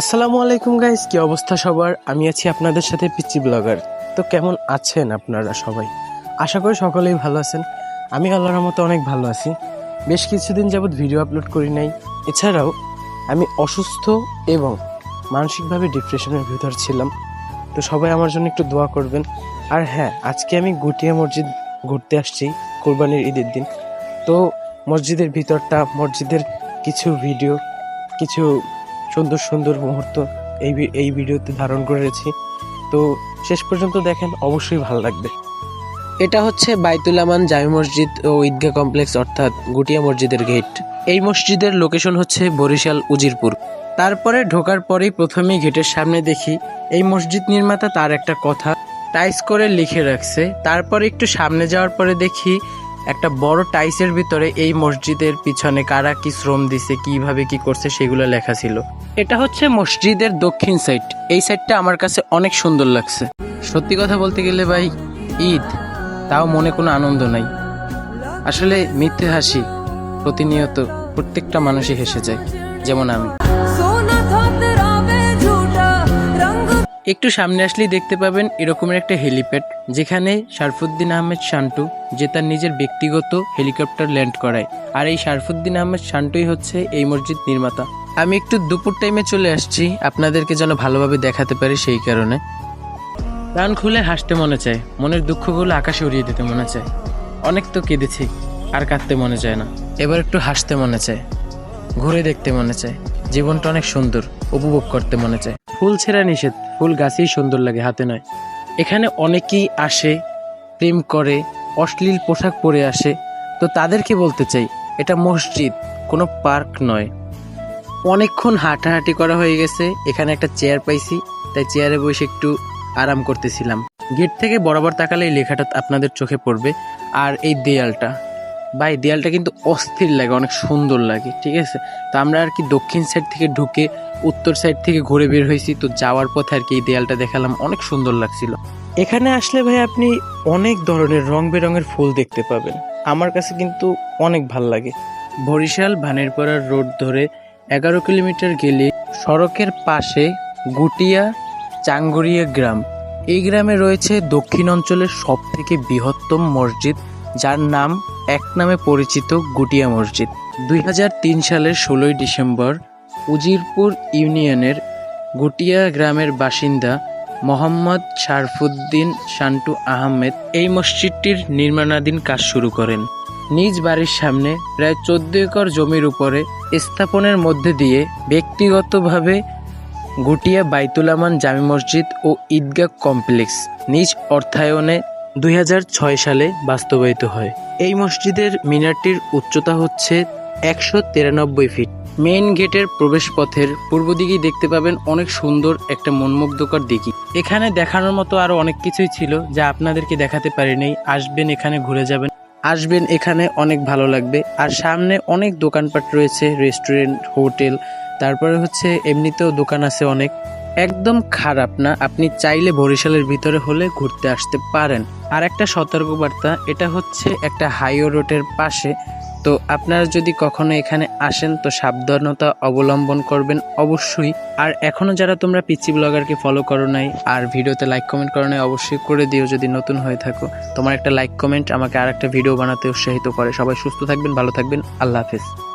আসসালামু আলাইকুম গাইস কি অবস্থা সবার? আমি আছি আপনাদের সাথে পিচি ব্লগার। তো কেমন আছেন আপনারা সবাই? আশা করি সকলেই ভালো আছেন। আমি আল্লাহর মতো অনেক ভালো আছি। বেশ কিছুদিন যাবৎ ভিডিও আপলোড করি নাই। এছাড়াও, আমি অসুস্থ এবং মানসিকভাবে ডিপ্রেশনের ভিতর ছিলাম। তো সবাই আমার জন্য একটু দোয়া করবেন। আর হ্যাঁ আজকে আমি গুটিয়া মসজিদ ঘুরতে আসছি, কোরবানির ঈদের দিন। তো মসজিদের ভিতরটা, মসজিদের কিছু ভিডিও কিছু সুন্দর সুন্দর মুহূর্ত এই এই ভিডিওতে ধারণ করেছি। তো শেষ পর্যন্ত দেখেন, অবশ্যই ভালো লাগবে। এটা হচ্ছে বাইতুল আমান জামি মসজিদ ও ঈদগাহ কমপ্লেক্স, অর্থাৎ গুটিয়া মসজিদের গেট। এই মসজিদের লোকেশন হচ্ছে বরিশাল উজিরপুর। তারপরে ঢোকার পরেই প্রথমেই গেটের সামনে দেখি, এই মসজিদ নির্মাতা তার একটা কথা টাইস করে লিখে রাখছে। তারপরে একটু সামনে যাওয়ার পরে দেখি একটা বড় টাইসের ভিতরে এই মসজিদের পিছনে কারা কি শ্রম দিছে, কীভাবে কি করছে, সেগুলো লেখা ছিল। এটা হচ্ছে মসজিদের দক্ষিণ সাইড এই সাইডটা আমার কাছে অনেক সুন্দর লাগছে। সত্যি কথা বলতে গেলে ভাই, ঈদ, তাও মনে কোনো আনন্দ নাই। আসলে মিথ্যে হাসি প্রতিনিয়ত প্রত্যেকটা মানুষই হেসে যায়, যেমন আমি। একটু সামনে আসলেই দেখতে পাবেন এরকমের একটা হেলিপ্যাড, যেখানে শারফুদ্দিন আহমেদ শান্টু, যে তার নিজের ব্যক্তিগত হেলিকপ্টার ল্যান্ড করায়। আর এই শারফুদ্দিন আহমেদ শান্টুই হচ্ছে এই মসজিদ নির্মাতা। আমি একটু দুপুর টাইমে চলে আসছি, আপনাদেরকে যেন ভালোভাবে দেখাতে পারি সেই কারণে। প্রাণ খুলে হাসতে মনে চায়, মনের দুঃখগুলো আকাশে উড়িয়ে দিতে মনে চায়। অনেক তো কেঁদেছি, আর কাঁদতে মনে চায় না। এবার একটু হাসতে মনে চায়, ঘুরে দেখতে মনে চায়। জীবনটা অনেক সুন্দর, উপভোগ করতে মনে চায়। ফুল ছেঁড়া নিষেধ, ফুল গাছেই সুন্দর লাগে হাতে নয়। এখানে অনেকেই আসে, প্রেম করে, অশ্লীল পোশাক পরে আসে। তো তাদেরকে বলতে চাই, এটা মসজিদ, কোনো পার্ক নয়। অনেকক্ষণ হাঁটাহাঁটি করা হয়ে গেছে, এখানে একটা চেয়ার পাইছি, তাই চেয়ারে বসে একটু আরাম করতেছিলাম। গেট থেকে বরাবর তাকালে এই লেখাটা আপনাদের চোখে পড়বে, আর এই দেয়ালটা। ভাই দেয়ালটা কিন্তু অস্থির লাগে অনেক সুন্দর লাগে ঠিক আছে? তো আমরা আর কি দক্ষিণ সাইড থেকে ঢুকে উত্তর সাইড থেকে ঘুরে বের হয়েছি তো যাওয়ার পথে আর কি এই দেয়ালটা দেখালাম অনেক সুন্দর লাগছিল। এখানে আসলে ভাই আপনি অনেক ধরনের রং বেরঙের ফুল দেখতে পাবেন। আমার কাছে কিন্তু অনেক ভালো লাগে। বরিশাল ভানেরপাড়ার রোড ধরে এগারো কিলোমিটার গেলে সড়কের পাশে গুটিয়া চাঙ্গুরিয়া গ্রাম। এই গ্রামে রয়েছে দক্ষিণ অঞ্চলের সবথেকে বৃহত্তম মসজিদ যার নাম এক নামে পরিচিত গুটিয়া মসজিদ। দুই হাজার তিন সালের ষোলোই ডিসেম্বর উজিরপুর ইউনিয়নের গুটিয়া গ্রামের বাসিন্দা মোহাম্মদ শারফুদ্দিন শান্টু আহমেদ এই মসজিদটির নির্মাণাধীন কাজ শুরু করেন। নিজ বাড়ির সামনে প্রায় চোদ্দ একর জমির উপরে স্থাপনের মধ্যে দিয়ে ব্যক্তিগতভাবে গুটিয়া বাইতুলামান জামি মসজিদ ও ঈদগাহ কমপ্লেক্স নিজ অর্থায়নে দুই হাজার ছয় সালে বাস্তবায়িত হয়। এই মসজিদের মিনারটির উচ্চতা হচ্ছে একশো তিরানব্বই ফিট। মেইন গেটের প্রবেশ পথের পূর্ব দিকেই দেখতে পাবেন অনেক সুন্দর একটা মনমুগ্ধকর দিঘি। এখানে দেখানোর মতো আরও অনেক কিছুই ছিল যা আপনাদেরকে দেখাতে পারিনি। আসবেন এখানে, ঘুরে যাবেন। আসবেন এখানে অনেক ভালো লাগবে। আর সামনে অনেক দোকানপাট রয়েছে, রেস্টুরেন্ট, হোটেল, তারপরে হচ্ছে এমনিতেও দোকান আছে অনেক। একদম খারাপ না, আপনি চাইলে বরিশালের ভিতরে হলে ঘুরতে আসতে পারেন। আর একটা সতর্কবার্তা, এটা হচ্ছে একটা হাইওয়ে রোডের পাশে। তো আপনারা যদি কখনো এখানে আসেন, তো সাবধানতা অবলম্বন করবেন অবশ্যই। আর এখনও যারা তোমরা পিচি ব্লগারকে ফলো করো নাই, আর ভিডিওতে লাইক কমেন্ট করো নাই, অবশ্যই করে দিও যদি নতুন হয়ে থাকো। তোমার একটা লাইক কমেন্ট আমাকে আর একটা ভিডিও বানাতে উৎসাহিত করে। সবাই সুস্থ থাকবেন, ভালো থাকবেন। আল্লাহ হাফেজ।